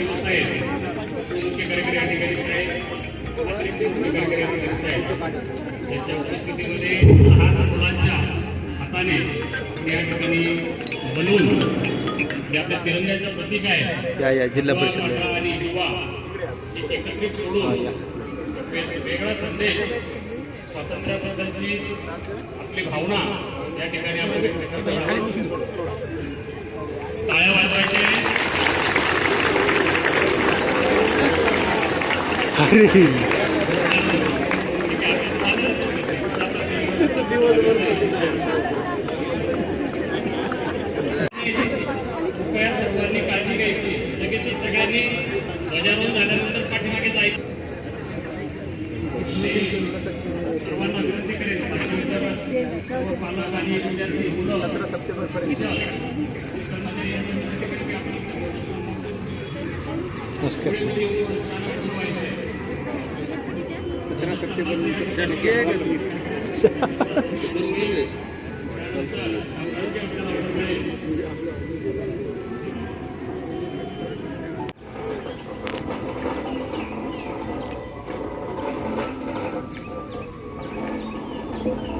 मान्य शिवसाहेब मुख्य कार्यकारी अधिकारी साहेब अतिरिक्त मुख्य कार्यकारी अधिकारी साहेब यांच्या उपस्थितीमध्ये लहान मुलांच्या हाताने या ठिकाणी बनवून जे आपल्या तिरंग्याचं प्रतीक आहे या या जिल्हा परिषद आणि युवा एकत्रित सोडून वेगळा संदेश स्वातंत्र्याबद्दलची आपली भावना या. ठिकाणी आपण व्यक्त करतो कृपया सरकारने काळजी घ्यायची लगेच सगळ्यांनी ध्वजारोहण झाल्यानंतर पाठीमागे जायचं सर्वांना विनंती करेन पालक आणि विद्यार्थी मुलं विशाल, यांना विनंती करेन की आपण नमस्कार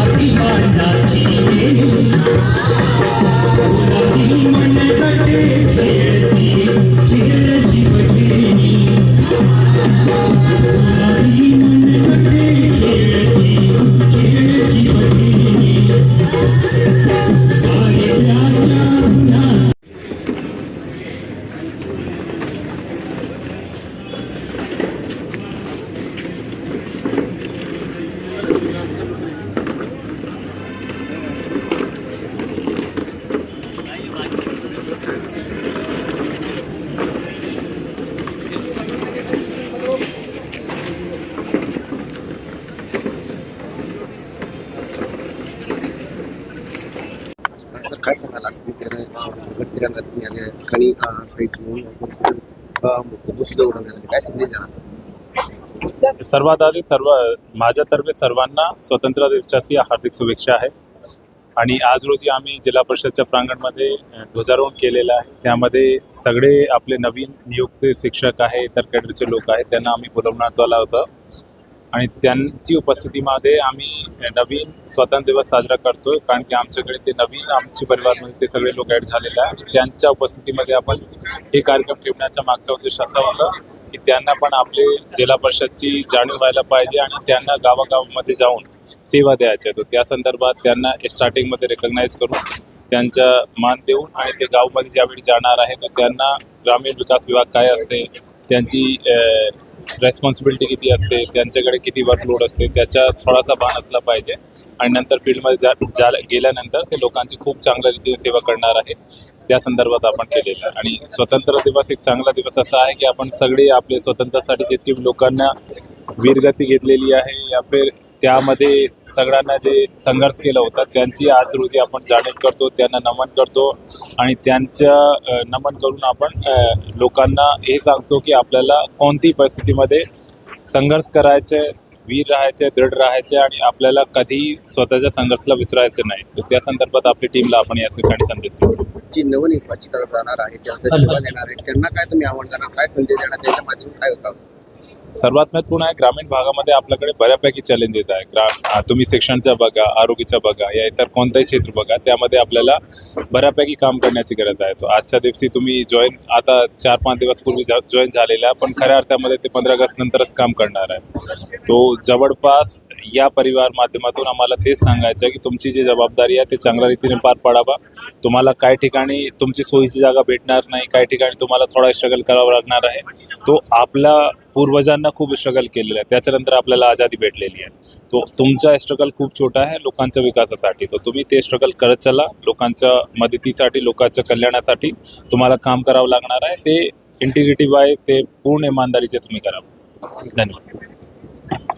அபிமாண்டாட்சி काय सांगाल? आज तिरंगा असतील या ठिकाणी दुसरं उडवण्यात काय संदेश देणार सर्वात आधी सर्व माझ्यातर्फे सर्वांना स्वतंत्र दिवसाची हार्दिक शुभेच्छा आहे. आणि आज रोजी आम्ही जिल्हा परिषदच्या प्रांगणमध्ये ध्वजारोहण केलेलं आहे. त्यामध्ये सगळे आपले नवीन नियुक्त शिक्षक आहे इतर कॅडरचे लोक आहेत त्यांना आम्ही बोलवण्यात आलं होतं. आणि त्यांची उपस्थितीमध्ये आम्ही नवीन स्वातंत्र्य दिवस साजरा करतोय कारण की आमच्याकडे ते नवीन आमच्या परिवारमध्ये ते सगळे लोक ॲड झालेले आहे. आणि त्यांच्या उपस्थितीमध्ये आपण हे कार्यक्रम ठेवण्याचा मागचा उद्देश असा होता की त्यांना पण आपले जिल्हा परिषदची जाणीव व्हायला पाहिजे आणि त्यांना गावागावामध्ये जाऊन सेवा द्यायच्या तर त्या संदर्भात त्यांना स्टार्टिंगमध्ये रेकग्नाईज करून त्यांचा मान देऊन आणि ते गावमध्ये ज्यावेळी जाणार आहे तर त्यांना ग्रामीण विकास विभाग काय असते त्यांची रेस्पॉन्सिबिलिटी किती असते त्यांच्याकडे किती वर्कलोड असते त्याचा थोडासा भान असला पाहिजे. आणि नंतर फील्डमध्ये जा जा गेल्यानंतर ते लोकांची खूप चांगल्या रीतीने सेवा करणार आहे. त्या संदर्भात आपण केलेलं आहे. आणि स्वतंत्र दिवस एक चांगला दिवस असा आहे की आपण सगळे आपले स्वतंत्रासाठी जितकी लोकांना वीरगती घेतलेली आहे या फिर त्यामध्ये सगळ्यांना जे संघर्ष केला होता त्यांची आज रोजी आपण जाणीव करतो त्यांना नमन करतो आणि त्यांच्या नमन करून आपण लोकांना हे सांगतो की आपल्याला कोणतीही परिस्थितीमध्ये संघर्ष करायचे वीर राहायचे दृढ राहायचे आणि आपल्याला कधीही स्वतःच्या संघर्षाला विचारायचं नाही. तर त्या संदर्भात आपली टीमला आपण या ठिकाणी संदेश देतो. जी नवनिर्वाचित राहणार आहे आहे त्यांना काय तुम्ही आव्हान करणार? काय संदेश देणार? त्याच्या माध्यमातून काय होता? सर्वात महत्त्वपूर्ण आहे ग्रामीण भागामध्ये आपल्याकडे बऱ्यापैकी चॅलेंजेस आहे ग्रा तुम्ही शिक्षणचा बघा आरोग्याचा बघा या इतर कोणतंही क्षेत्र बघा त्यामध्ये आपल्याला बऱ्यापैकी काम करण्याची गरज आहे. तो आजच्या दिवशी तुम्ही जॉईन आता चार पाच दिवस पूर्वी जॉईन झालेला आहे पण खऱ्या अर्थामध्ये ते पंधरा ऑगस्ट नंतरच काम करणार आहे. तो जवळपास या परिवार माध्यमातून आम्हाला तेच सांगायचं आहे की तुमची जी जबाबदारी आहे ते चांगल्या रीतीने पार पाडावा. तुम्हाला काही ठिकाणी तुमची सोयीची जागा भेटणार नाही काही ठिकाणी तुम्हाला थोडा स्ट्रगल करावा लागणार आहे. तो आपला पूर्वजांना खूप स्ट्रगल केलेलं आहे. त्याच्यानंतर आपल्याला आझादी भेटलेली आहे. तो तुमचा स्ट्रगल खूप छोटा आहे लोकांच्या विकासासाठी. तर तुम्ही ते स्ट्रगल करत चला. लोकांच्या मदतीसाठी लोकांच्या कल्याणासाठी तुम्हाला काम करावं लागणार आहे. ते इंटिग्रिटी बाय ते पूर्ण इमानदारीचे तुम्ही करावं धन्यवाद.